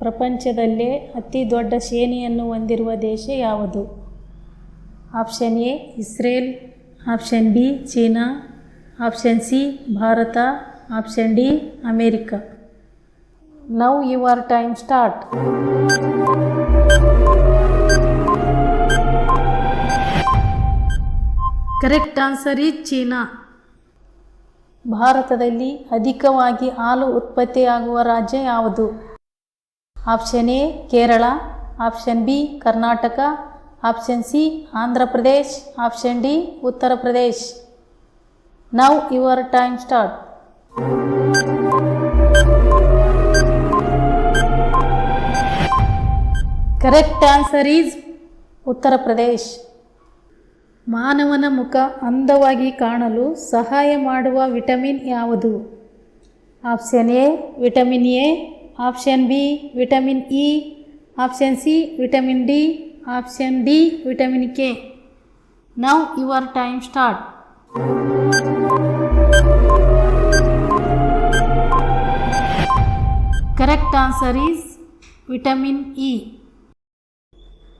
ಪ್ರಪಂಚದಲ್ಲೇ ಅತಿ ದೊಡ್ಡ ಸೇನೆಯನ್ನು ಹೊಂದಿರುವ ದೇಶ ಯಾವುದು? Option A, Israel. Option B, China. Option C, Bharat. Option D, America. Now your time start. Correct answer is China. ಭಾರತದಲ್ಲಿ ಅಧಿಕವಾಗಿ ಹಾಲು ಉತ್ಪತ್ತಿಯಾಗುವ ರಾಜ್ಯ ಯಾವುದು? Option A, Kerala. Option B, Karnataka. Option C, Andhra Pradesh. Option D, Uttar Pradesh. Now your time start correct answer is Uttar Pradesh. ಮಾನವನ ಮುಖ ಅಂದವಾಗಿ ಕಾಣಲು ಸಹಾಯ ಮಾಡುವ ವಿಟಮಿನ್ ಯಾವುದು? Option A, vitamin A option B vitamin E option C vitamin D option D vitamin K now your time start correct answer is vitamin E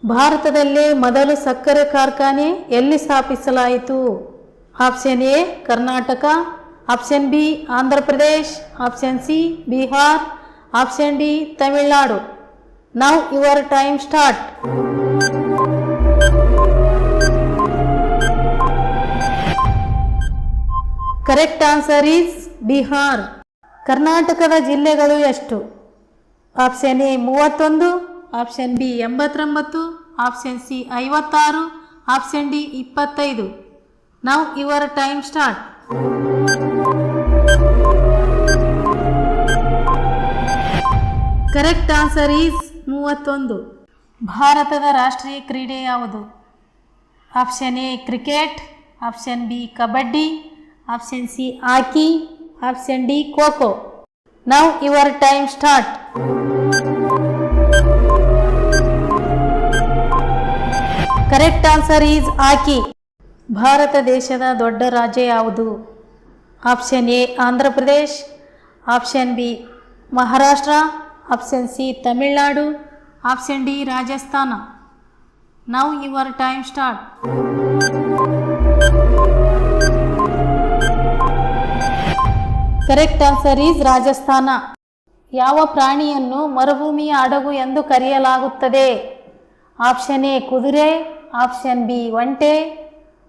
ಭಾರತದಲ್ಲೇ ಮೊದಲು ಸಕ್ಕರೆ ಕಾರ್ಖಾನೆ ಎಲ್ಲಿ ಸ್ಥಾಪಿಸಲಾಯಿತು? Option A Karnataka. Option B Andhra Pradesh. Option C Bihar. Option D, Tamil Nadu. Now your time start correct answer is Bihar ಕರ್ನಾಟಕದ ಜಿಲ್ಲೆಗಳು ಎಷ್ಟು? Option A ಮೂವತ್ತೊಂದು ಆಪ್ಷನ್ ಬಿ ಎಂಬತ್ತೊಂಬತ್ತು ಆಪ್ಷನ್ ಸಿ ಐವತ್ತಾರು ಆಪ್ಷನ್ ಡಿ ಇಪ್ಪತ್ತೈದು. Now your time start correct answer is ಮೂವತ್ತೊಂದು. ಭಾರತದ ರಾಷ್ಟ್ರೀಯ ಕ್ರೀಡೆ ಯಾವುದು? Option A cricket option B kabaddi. Option C hockey. Option D kho kho. Now your time start correct answer is hockey. Bharat ದೇಶದ ದೊಡ್ಡ ರಾಜ್ಯ ಯಾವುದು? Option A Andhra Pradesh option B Maharashtra option C Tamil Nadu, option D Rajasthan. Now your time start correct answer is Rajasthan. ಯಾವ ಪ್ರಾಣಿಯನ್ನು ಮರುಭೂಮಿಯ ಹಡಗು ಎಂದು ಕರೆಯಲಾಗುತ್ತದೆ? ಆಪ್ಷನ್ ಎ ಕುದುರೆ. ಆಪ್ಷನ್ ಬಿ ಒಂಟೆ.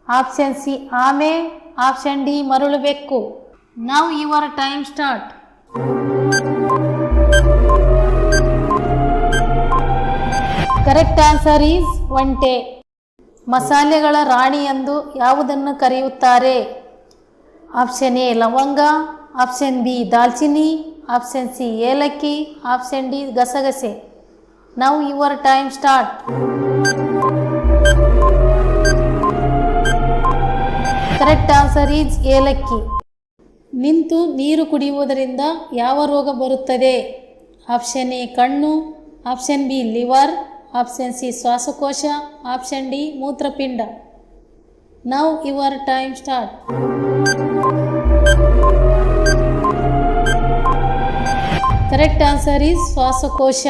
ಆಪ್ಷನ್ ಸಿ ಆಮೆ. ಆಪ್ಷನ್ ಡಿ ಮರಳು ಬೆಕ್ಕು. Now your time start correct answer is ಒಂಟೆ ಮಸಾಲೆಗಳ ರಾಣಿ ಎಂದು ಯಾವುದನ್ನು ಕರೆಯುತ್ತಾರೆ? ಆಪ್ಷನ್ ಎ ಲವಂಗ. ಆಪ್ಷನ್ ಬಿ ದಾಲ್ಚಿನ್ನಿ. ಆಪ್ಷನ್ ಸಿ ಏಲಕ್ಕಿ. ಆಪ್ಷನ್ ಡಿ ಗಸಗಸೆ. Now your time start correct answer is ಏಲಕ್ಕಿ. ನಿಂತು ನೀರು ಕುಡಿಯುವುದರಿಂದ ಯಾವ ರೋಗ ಬರುತ್ತದೆ? ಆಪ್ಷನ್ ಎ ಕಣ್ಣು. Option B liver option C ಶ್ವಾಸಕೋಶ ಆಪ್ಷನ್ ಡಿ ಮೂತ್ರಪಿಂಡ now your time start correct answer is ಶ್ವಾಸಕೋಶ